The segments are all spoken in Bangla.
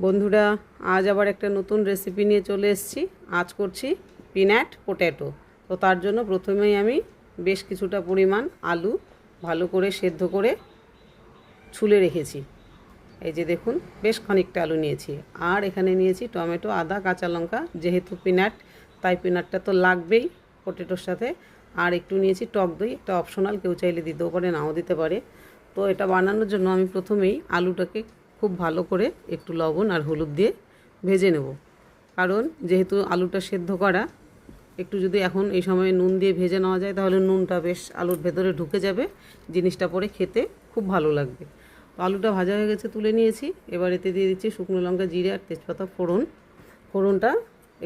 বন্ধুরা, আজ আবার একটা নতুন রেসিপি নিয়ে চলে এসেছি। আজ করছি পিনাট পোট্যাটো তো তার জন্য প্রথমেই আমি বেশ কিছুটা পরিমাণ আলু ভালো করে সেদ্ধ করে ছুলে রেখেছি। এই যে দেখুন, বেশ খানিকটা আলু নিয়েছি। আর এখানে নিয়েছি টমেটো, আদা, কাঁচা লঙ্কা, যেহেতু পিনাট তাই পিনাটটা তো লাগবেই পোটেটোর সাথে। আর একটু নিয়েছি টক দই এটা অপশনাল কেউ চাইলে দিতেও পারে, নাও দিতে পারে। তো এটা বানানোর জন্য আমি প্রথমেই আলুটাকে খুব ভালো করে একটু লবণ আর হলুদ দিয়ে ভেজে নেব। কারণ যেহেতু আলুটা সেদ্ধ করা, একটু যদি এখন এই সময় নুন দিয়ে ভেজে নেওয়া যায়, তাহলে নুনটা বেশ আলুর ভেতরে ঢুকে যাবে, জিনিসটা পরে খেতে খুব ভালো লাগবে। তো আলুটা ভাজা হয়ে গেছে, তুলে নিয়েছি। এবার এতে দিয়ে দিচ্ছি শুকনো লঙ্কা, জিরে আর তেজপাতা, ফোড়ন। ফোড়নটা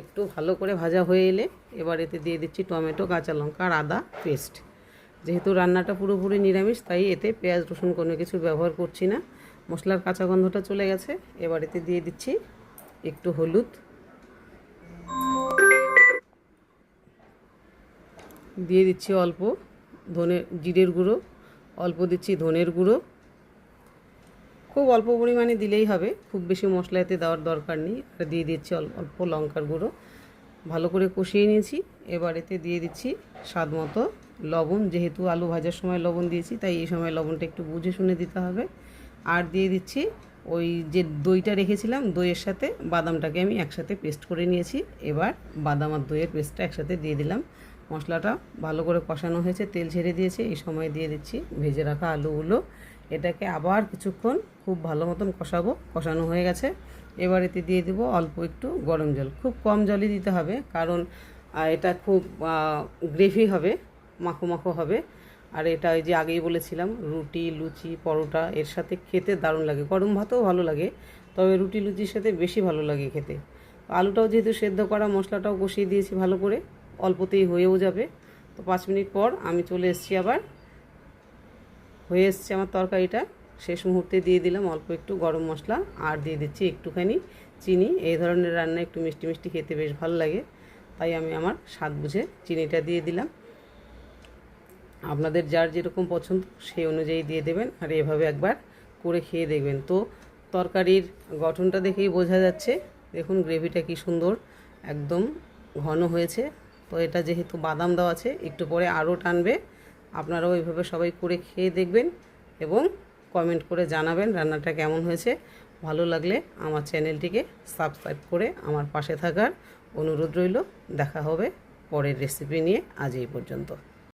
একটু ভালো করে ভাজা হয়ে এলে এবার এতে দিয়ে দিচ্ছি টমেটো, কাঁচা লঙ্কা আর আদা পেস্ট। যেহেতু রান্নাটা পুরোপুরি নিরামিষ, তাই এতে পেঁয়াজ, রসুন কোনো কিছু ব্যবহার করছি না। মশলার কাঁচা গন্ধটা চলে গেছে। এবার এতে দিয়ে দিচ্ছি একটু হলুদ। দিয়ে দিচ্ছি অল্প ধনে জিরের গুঁড়ো। অল্প দিচ্ছি ধনের গুঁড়ো। খুব অল্প পরিমাণে দিলেই হবে। খুব বেশি মশলা এতে দেওয়ার দরকার নেই। আর দিয়ে দিচ্ছি অল- অল্প লঙ্কার গুঁড়ো। ভালো করে কষিয়ে নিয়েছি। এবার এতে দিয়ে দিচ্ছি স্বাদ মতো লবণ। যেহেতু আলু ভাজার সময় লবণ দিয়েছি, তাই এই সময় লবণটা একটু বুঝে শুনে দিতে হবে। আর দিয়ে দিচ্ছি ওই যে দইটা রেখেছিলাম, দইয়ের সাথে বাদামটাকে আমি একসাথে পেস্ট করে নিয়েছি। এবার বাদাম আর দইয়ের পেস্টটা একসাথে দিয়ে দিলাম। মশলাটা ভালো করে কষানো হয়েছে, তেল ছেড়ে দিয়েছে, এই সময় দিয়ে দিচ্ছি ভেজে রাখা আলুগুলো। এটাকে আবার কিছুক্ষণ খুব ভালো মতন কষাবো, কষানো হয়ে গেছে। এবার এতে দিয়ে দেবো অল্প একটু গরম জল। খুব কম জলই দিতে হবে, কারণ এটা খুব গ্রেভি হবে, মাখো মাখো হবে। আর এটা ওই যে আগেই বলেছিলাম, রুটি, লুচি, পরোটা, এর সাথে খেতে দারুণ লাগে। গরম ভাতও ভালো লাগে, তবে রুটি, লুচির সাথে বেশি ভালো লাগে খেতে। আলুটাও যেহেতু সেদ্ধ করা, মশলাটাও কষিয়ে দিয়েছি ভালো করে, অল্পতেই হয়েও যাবে। তো পাঁচ মিনিট পর আমি চলে এসেছি আবার। হয়ে এসছে আমার তরকারিটা, শেষ মুহূর্তে দিয়ে দিলাম অল্প একটু গরম মশলা, আর দিয়ে দিচ্ছি একটুখানি চিনি। এই ধরনের রান্না একটু মিষ্টি মিষ্টি খেতে বেশ ভালো লাগে, তাই আমি আমার স্বাদ বুঝে চিনিটা দিয়ে দিলাম। আপনাদের যার যেরকম পছন্দ সেই অনুযায়ী দিয়ে দেবেন আর এভাবে একবার করে খেয়ে দেখবেন। তো তরকারির গঠনটা দেখেই বোঝা যাচ্ছে। দেখুন গ্রেভিটা কি সুন্দর, একদম ঘন হয়েছে। তো এটা যেহেতু বাদাম দেওয়া আছে, একটু পরে আরও টানবে। আপনারাও এইভাবে সবাই করে খেয়ে দেখবেন এবং কমেন্ট করে জানাবেন রান্নাটা কেমন হয়েছে। ভালো লাগলে আমার চ্যানেলটিকে সাবস্ক্রাইব করে আমার পাশে থাকার অনুরোধ রইল। দেখা হবে পরের রেসিপি নিয়ে আজ এই পর্যন্ত।